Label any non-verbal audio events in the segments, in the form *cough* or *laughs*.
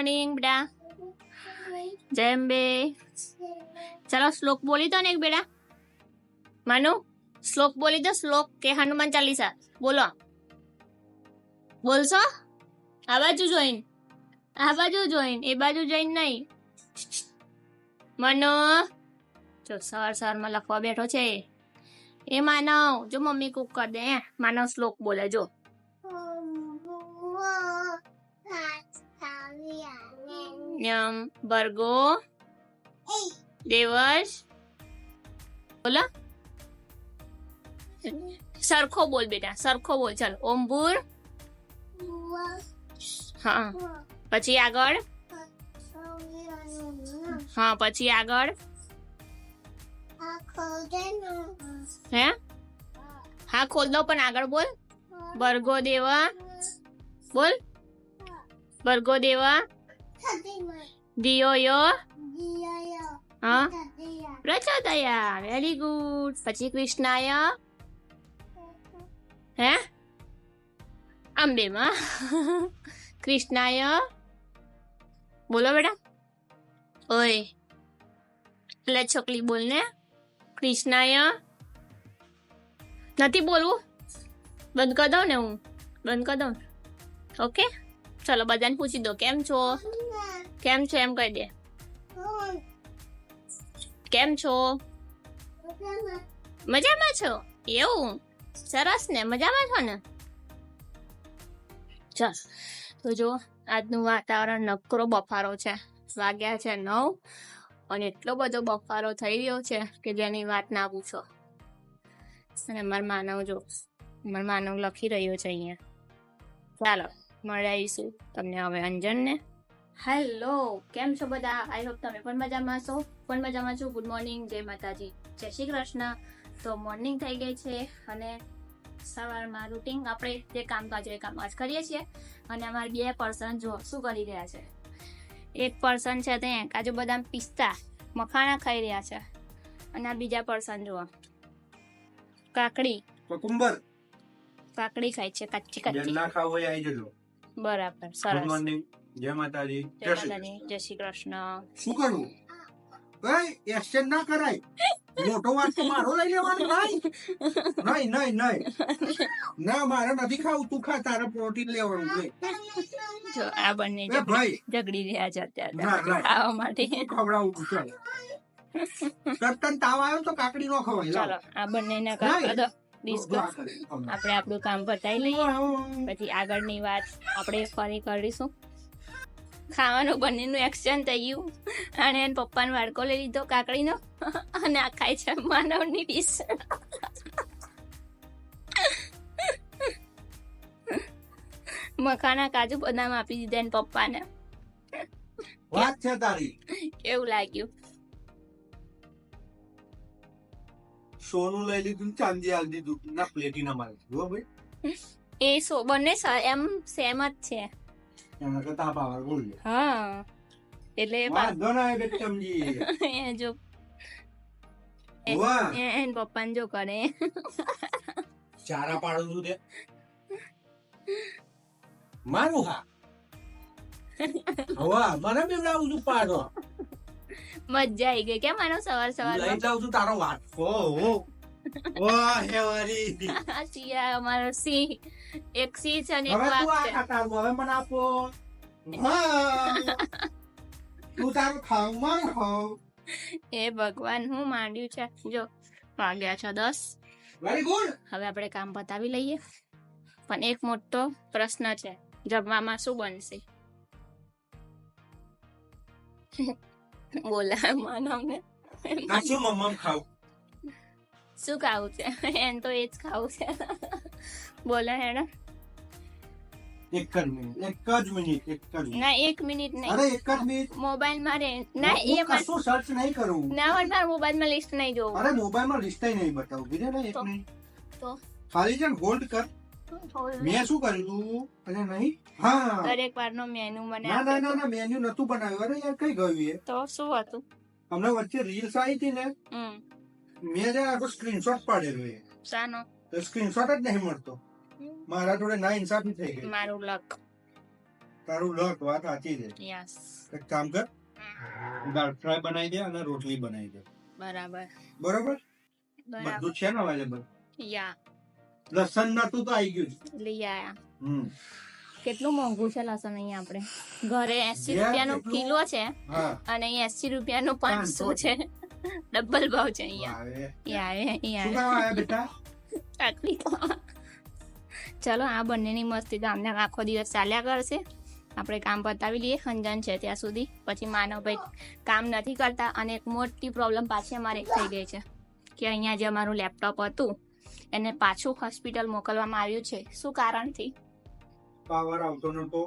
Morning બેટા. જેમ બે ચાલો શ્લોક બોલી દો ને એક બેટા. માનુ શ્લોક બોલી દો શ્લોક કે હનુમાન ચાલીસા. બોલો બોલશો? આ બાજુ જોઈન. આ બાજુ જોઈન એ બાજુ જોઈન નહીં. મનો જો સવાર સવારમાં લખવા બેઠો છે. એ માનવ જો મમ્મી કુક કર દે માનવ શ્લોક બોલે જો. યમ ભર્ગો દેવસ બોલો સરખો બોલ બેટા સરખો બોલ ચાલ ઓમપુર હા પછી આગળ હા પછી આગળ હે હા ખોલ દો પણ આગળ બોલ ભર્ગો દેવા બોલ ભર્ગો દેવા દિયો યો હા પ્રચોદયા વેરી ગુડ પછી કૃષ્ણાય હે અંબેમાં કૃષ્ણાય બોલો બેટા ઓય એટલે છોકરી બોલ ને કૃષ્ણાય નથી બોલવું બંધ કરી દઉં ને હું બંધ કરી દઉં ઓકે ચલો બધાને પૂછી દો. કેમ છો? કેમ છો? એમ કહી દે. કેમ છો? મજામાં છો? એવું? સરસ ને? મજામાં છો ને? ચાલ. તો જો, આજનું વાતાવરણ નકરો બફારો છે. વાગ્યા છે નવ અને એટલો બધો બફારો થઈ રહ્યો છે કે જેની વાત ના પૂછો. અને મારા માનવ જો, મારા માનવ લખી રહ્યો છે અહીંયા. ચાલો. મળાઈશું તમને હવે અંજનને. હેલો કેમ છો બધા? આઈ હોપ તમે પણ મજામાં છો. પણ મજામાં છો. ગુડ મોર્નિંગ જય માતાજી. જય શ્રી કૃષ્ણ. તો મોર્નિંગ થઈ ગઈ છે અને સવારમાં રૂટિન આપણે જે કામકાજ હોય એ કામકાજ કરીએ છીએ અને અમારે બે પર્સન જો શું કરી રહ્યા છે. એક પર્સન છે તે કાજુ બદામ પિસ્તા મખાણા ખાઈ રહ્યા છે. અને આ બીજા પર્સન જુઓ. કાકડી. કુકુંબર કાકડી ખાય છે કાચી કાચી. ના ખાવ હોય આવી જજો. બરાબર ગુડ સરસ. મોર્નિંગ. જય માતાજી. જય માતાજી જય શ્રી કૃષ્ણ. શું કરવું ભાઈ એક્સચેન્જ ના કરાય. મોટો વાત મારો લઈ લેવાનો નહીં નહીં નહીં નહીં. ના મારે નથી ખાવું. તું ખા તારે પ્રોટીન લેવાનું છે. જો આ બંને એ ઝઘડી ભાઈ. ઝઘડી રહ્યા છે અત્યારે. ના, ના. ખાવા માટે. હું ખવડાવું છું ચાલ. તરતન તાવ આવ્યો તો કાકડી નો ખવાય ચાલો આ બંને ના, એ- દો. ડિસ્કસ આપણે આપણું કામ પતાવી લઈએ. પછી આગળની વાત આપણે ફરી કરીશું. ખાવાનું બંનેનું એક્સચેન્જ થઈ ગયું. અને એને પપ્પાનો વાડકો લઈ લીધો કાકડીનો. અને આ ખાય છે માનવની ડીશ મખાના કાજુ બદામ આપી દીધા એને પપ્પાને. વાત છે તારી. કેવું લાગ્યું? સોનું લઈ લીધું ચાંદી આલી દીધું. ના પ્લેટિના મારે જો ભાઈ. એ સો બંને એમ સેમ જ છે. એના કરતા પાવર બોલ હા. એટલે વાંધો ના આવે ચમજી *laughs* એ જો એન પપ્પાને જો કરે. ચારા પાડું છું તે. મારું હા. *laughs* હવા મને બેવડાવું છું પાડો મજા આવી ગઈ. કેમ આનો સવાર સવાર લઈ જાઉં છું તારો વાટકો હો. વાહ હેવારી સિયા અમારો સિંહ. એક સિંહ છે અને એક હવે તું વાઘ આ છે. ખાતારું હવે મને આપો. તું તારું ખાવ ખાવ એ ભગવાન હું માંડ્યું છે. જો વાગ્યા છે દસ. વેરી ગુડ હવે આપણે કામ પતાવી લઈએ. પણ એક મોટો પ્રશ્ન છે. જમવામાં શું બનશે? બોલા માનવને ના શું મમ્મમ ખાવ શું ખાવું છે એમ તો એ જ ખાવું છે બોલા હેડો એક જ મિનિટ એક જ મિનિટ એક જ ના એક મિનિટ અરે નહીં એક જ મિનિટ મોબાઈલ મારે ના એ કશું સર્ચ નહીં કરું ના હોય મારા મોબાઈલમાં લિસ્ટ નહીં જોવું અરે મોબાઈલમાં લિસ્ટ નહીં બતાવું બીજે ને એક મિનિટ તો? ખાલી છે હોલ્ડ કર મેં શું કર્યું અને નહીં? હા. દરેક વાર મેનુ મને ના ના ના ના મેન્યુ નતું બનાવ્યું. અરે યાર કઈ ગયું એ? તો શું હતું? અમને વચ્ચે રીલ્સ આવી હતી ને મેં જે આખો સ્ક્રીનશોટ પાડેલો એ. શાનો? તો સ્ક્રીનશોટ જ નહીં મળતો. મારા જોડે ના ઇન્સાફી થઈ ગઈ. મારું લક તારું લક વાત સાચી છે. યસ એક કામ કર. દાળ ફ્રાય બનાવી દે અને રોટલી બનાવી દે. બરાબર. બરોબર? બરાબર. બધું છે ને અવેલેબલ યા. લસણ નતું તો આવી ગયું લઈ આયા હમ. કેટલું મોંઘું છે લસણ અહીંયા આપણે. ઘરે એસી રૂપિયાનો કિલો છે અને અહીંયા એસી રૂપિયાનો પાંચસો. છે. ડબલ ભાવ છે અહીંયા. યાર યાર. બેટા? ચલો આ બંનેની મસ્તી તો અમને આખો દિવસ ચાલ્યા કરશે. આપણે કામ પતાવી લઈએ ખંજન છે ત્યાં સુધી. પછી માનવભાઈ કામ નથી કરતા અને એક મોટી પ્રોબ્લેમ પાછી અમારે થઈ ગઈ છે. કે અહીંયા જે અમારું લેપટોપ હતું એને પાછું હોસ્પિટલ મોકલવામાં આવ્યું છે. શું કારણથી? પાવર આવતો નતો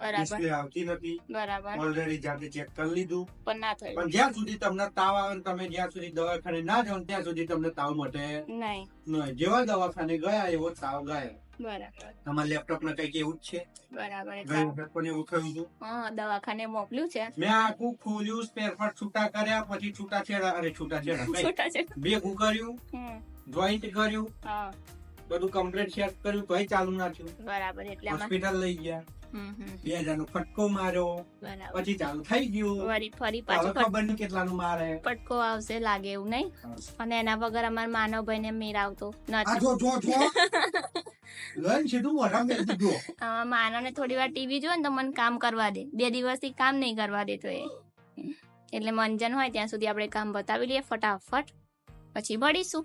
બરાબર. આવતી નથી. બરાબર. ઓલરેડી જાતે ચેક કરી લીધું. પણ ના થયું. પણ જ્યાં સુધી તમને તાવ આવે ને તમે જ્યાં સુધી દવાખાને ના જાઓ ત્યાં સુધી તમને તાવ મટે. નહીં. જેવા દવાખાને ગયા એવો તાવ ગયા બરાબર. તમારા લેપટોપ ને કંઈક એવું જ છે? બરાબર ગઈ વખત પણ એવું થયું હતું? હા દવાખાને મોકલ્યું છે. મેં આખું ખોલ્યું સ્પેર છૂટા કર્યા પછી છૂટા છેડા અરે છૂટા છેડા છે ભેગું કર્યું. જોઈન્ટ કર્યું. હા. બધું કમ્પ્લીટ ચેક કર્યું તોય ચાલુ ના થયું. બરાબર એટલે હોસ્પિટલ લઈ ગયા. બે હજાર નો ફટકો માર્યો. પછી ચાલુ થઈ ગયું. વળી ફરી પાછું ખબર નહીં કેટલાનું મારે. ફટકો આવશે લાગે એવું નહીં? અને એના વગર અમાર માનવભાઈ ને મેર આવતો નથી *laughs* માનવ માનવને થોડી વાર ટીવી જોવે ને તો મને કામ કરવા દે. બે દિવસથી કામ નહીં કરવા દેતો એ. એટલે મંજન હોય ત્યાં સુધી આપણે કામ બતાવી લઈએ ફટાફટ. પછી મળીશું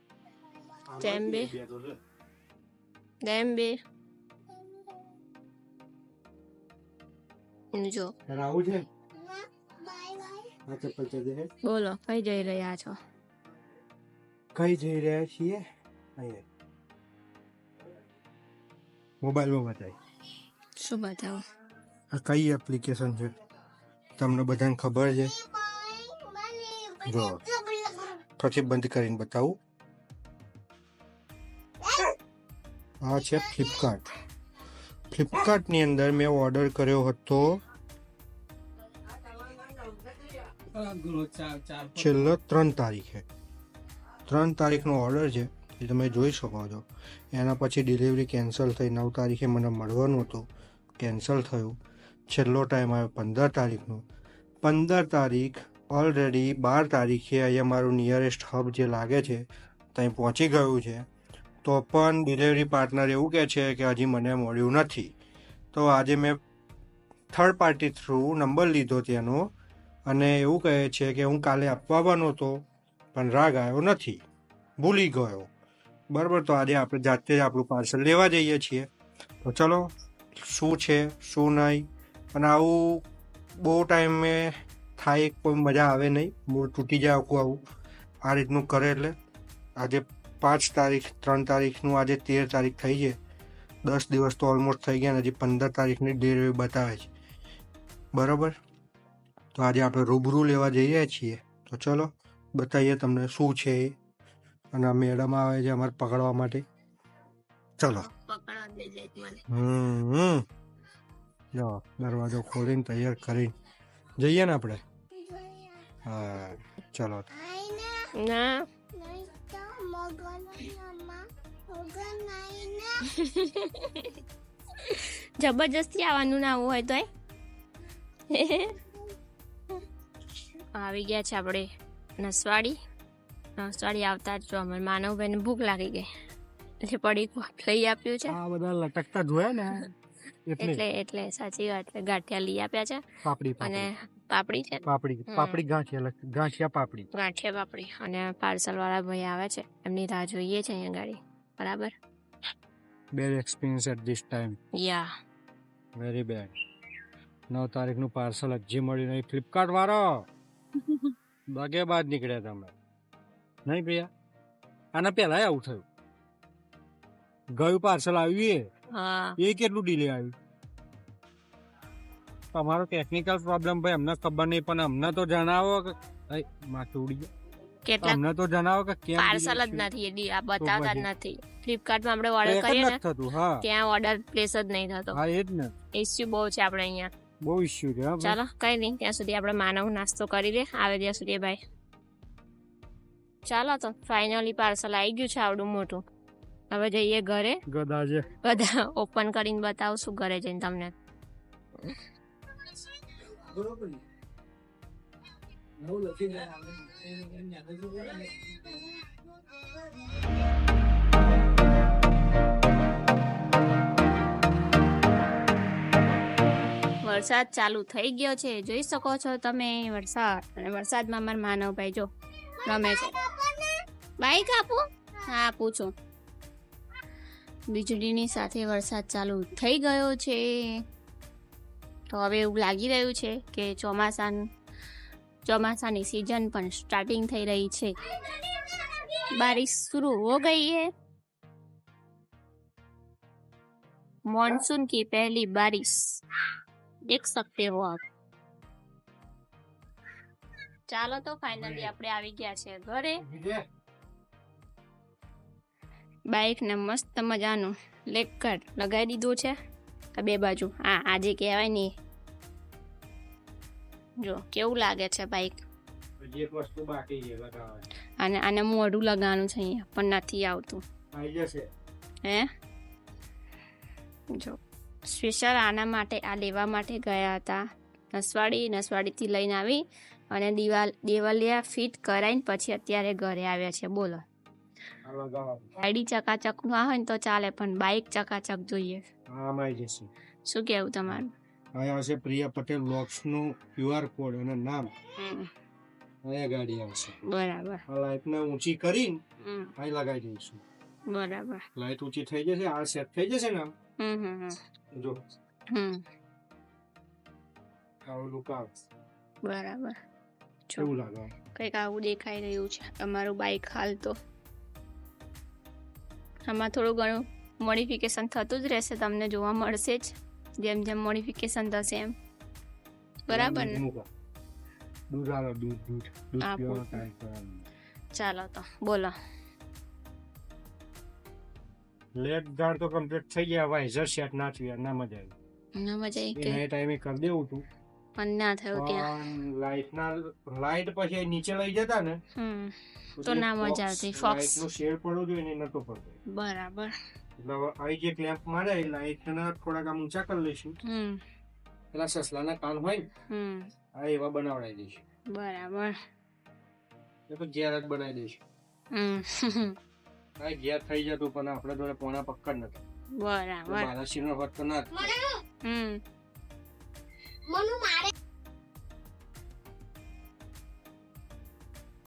જય અંબે જો રાહુલ છે આ ચપ્પલ છે દે બોલો કઈ જઈ રહ્યા છો કઈ જઈ રહ્યા છીએ અહીંયા મોબાઈલમાં બતાવી શું બતાવો આ કઈ એપ્લિકેશન છે તમને બધાને ખબર છે જો પછી બંધ કરીને બતાવું આ છે ફ્લિપકાર્ટ ફ્લિપકાર્ટની અંદર મેં ઓર્ડર કર્યો હતો છેલ્લો ત્રણ તારીખે. ત્રણ તારીખનો ઓર્ડર છે, એ તમે જોઈ શકો છો. એના પછી ડિલિવરી કેન્સલ થઈ, નવ તારીખે મને મળવાનું હતું કેન્સલ થયું. છેલ્લો ટાઈમ આવ્યો પંદર તારીખનો. પંદર તારીખ ઓલરેડી બાર તારીખે અહીંયા મારું નિયરેસ્ટ હબ જે લાગે છે, ત્યાં પહોંચી ગયું છે. તો પણ ડિલિવરી પાર્ટનર એવું કહે છે કે હજી મને મળ્યું નથી. તો આજે મેં થર્ડ પાર્ટી થ્રુ નંબર લીધો તેનો અને એવું કહે છે કે હું કાલે આપવાનો હતો, પણ રાગ આવ્યો નથી. ભૂલી ગયો. બરાબર, તો આજે આપણે જાતે જ આપણું પાર્સલ લેવા જઈએ છીએ. તો ચલો, શું છે, શું નહીં? અને આવું બહુ ટાઈમે થાય, કોઈ મજા આવે નહીં. મૂળ તૂટી જાય આખું આવું. આ રીતનું કરે એટલે આજે પાંચ તારીખ ત્રણ તારીખનું આજે તેર તારીખ થઈ છે. દસ દિવસ તો ઓલમોસ્ટ થઈ ગયા ને હજી પંદર તારીખની ડિલિવરી બતાવે છે. બરાબર? તો આજે આપણે રૂબરૂ લેવા જઈએ છીએ. તો ચલો બતાવીએ તમને શું છે એ. અને આ મેડમ આવે છે અમારે પકડવા માટે. ચલો. હમ જો દરવાજો ખોલીને તૈયાર કરીને જઈએ ને આપણે? હા ચલો. ના. *laughs* જબરજસ્તી આવવાનું ના હોય તો આવી ગયા છે આપણે નસવાડી. નસવાડી આવતા જ જો માનવભાઈ માનવભાઈને ભૂખ લાગી ગઈ. એટલે પડી લઈ આપ્યું છે. આ બધા લટકતા જોયા ને. *laughs* એટલે એટલે સાચી વાત ગાંઠિયા લઈ આપ્યા છે. અને પાપડી છે પાપડી પાપડી ગાંઠિયા ગાંઠિયા પાપડી. ગાંઠિયા પાપડી અને પાર્સલ વાળા ભાઈ આવે છે. એમની રાહ જોઈએ છે અહીંયા ગાડી. બરાબર? Bad experience at this time yeah very bad નવ તારીખનું પાર્સલ હજી મળ્યું નહીં. ફ્લિપકાર્ટ વાળો! *laughs* ભાગે બાદ નીકળ્યા તમે. નહીં ભૈયા આના પહેલા આવું થયું. ગયું પાર્સલ આવ્યું એ કેટલું ડીલે આવ્યું? તમારો ટેકનિકલ પ્રોબ્લેમ ભાઈ અમને ખબર નહીં પણ અમને તો જણાવો કે માથું ઉડી કેટલા અમને તો જણાવો કે કેમ પાર્સલ જ નથી એડી આ બતાવતા જ નથી. ફ્લિપકાર્ટમાં આપણે ઓર્ડર કરીએ ને ત્યાં ઓર્ડર પ્લેસ જ નહીં થતો. હા એ જ ને. ઇસ્યુ બહુ છે આપણે અહીંયા. બહુ ઇશ્યુ છે ચાલો કઈ નહીં ત્યાં સુધી આપણે માનવ નાસ્તો કરી લે આવે ત્યાં સુધી ભાઈ. ચાલો તો ફાઇનલી પાર્સલ આવી ગયું છે આવડું મોટું. હવે જઈએ ઘરે. ગધા છે. બધા ઓપન કરીને બતાવશું ઘરે જઈને તમને. વરસાદ ચાલુ થઈ ગયો છે, જોઈ શકો છો તમે વરસાદ. અને વરસાદમાં મારા માનવભાઈ જો રમે છે. બાઈક આપું હા, આપું છું. વીજળીની સાથે વરસાદ ચાલુ થઈ ગયો છે. તો હવે એવું લાગી રહ્યું છે કે ચોમાસાનું ચોમાસાની સિઝન પણ સ્ટાર્ટિંગ થઈ રહી છે બારિશ शुरू हो गई है मॉनसून की पहली बारिश देख सकते हो आप ચાલો તો ફાઇનલી આપણે આવી ગયા છે ઘરે બાઇક ને મસ્ત મજાનું લેગ ગાર્ડ લગાવી દીધું છે આ બે બાજુ. આ આજે કહેવાય ને. જો કેવું લાગે છે લગાવવાની અને આને મોઢું લગાવવાનું છે અહીંયા પણ નથી આવતું. આવી હે? જો સ્પેશિયલ આના માટે આ લેવા માટે ગયા હતા. નસવાડી નસવાડીથી લઈને આવી અને દિવાલ દેવાલિયા ફિટ કરાવીને પછી અત્યારે ઘરે આવ્યા છે. બોલો. ગાડી ચકાચક આ હોય ને તો ચાલે પણ બાઇક ચકાચક જોઈએ. આમાં આવી જશે શું કેવું તમારું? અહીંયા આવશે પ્રિયા પટેલ બ્લોગ્સનું ક્યુઆર કોડ અને નામ. અહીંયા ગાડી આવશે બરાબર. આ લાઇટને ઊંચી કરીને અહીં લગાવી દઈશું. બરાબર. લાઇટ ઊંચી થઈ જશે આ સેટ થઈ જશે ને હમ હમ હમ, જો. હમ. આવું બરાબર. કેવું લાગે? કંઈક આવું દેખાઈ રહ્યું છે. તમારું બાઇક હાલ તો આમાં થોડું ઘણું મોડિફિકેશન થતું જ રહેશે તમને જોવા મળશે જ. જેમ જેમ મોડિફિકેશન થશે એમ. બરાબર ને. ચાલો તો બોલો. લેટ ગાર્ડ તો કમ્પ્લીટ થઈ ગયા વાઇઝર સેટ ના થયું ના મજા આવી. ના મજા આવી કે? ટાઈમે કરી દેવું હતું પણ ના થયું ત્યાં લાઈટ ના લાઈટ પછી નીચે લઈ જતા ને તો ના મજા આવતી, ફોક્સ. નો નું શેડ પડ્યો હતો એને નતો પડતો. બરાબર. એટલે આવી જે ક્લેમ્પ મારે લાઈટ ના થોડાક આમ ઊંચા કરી લઈશું. હમ. પેલા સસલાના કાન હોય હમ. આ એવા બનાવડાવી દઈશું. બરાબર. એ તો ઘેર જ બનાવી દઈશું. હમ. આ ઘેર થઈ જતું પણ આપણે જોડે પોણા પક્કડ નથી બરાબર. મારા નો હોત તો ના હમ. મનુ મારે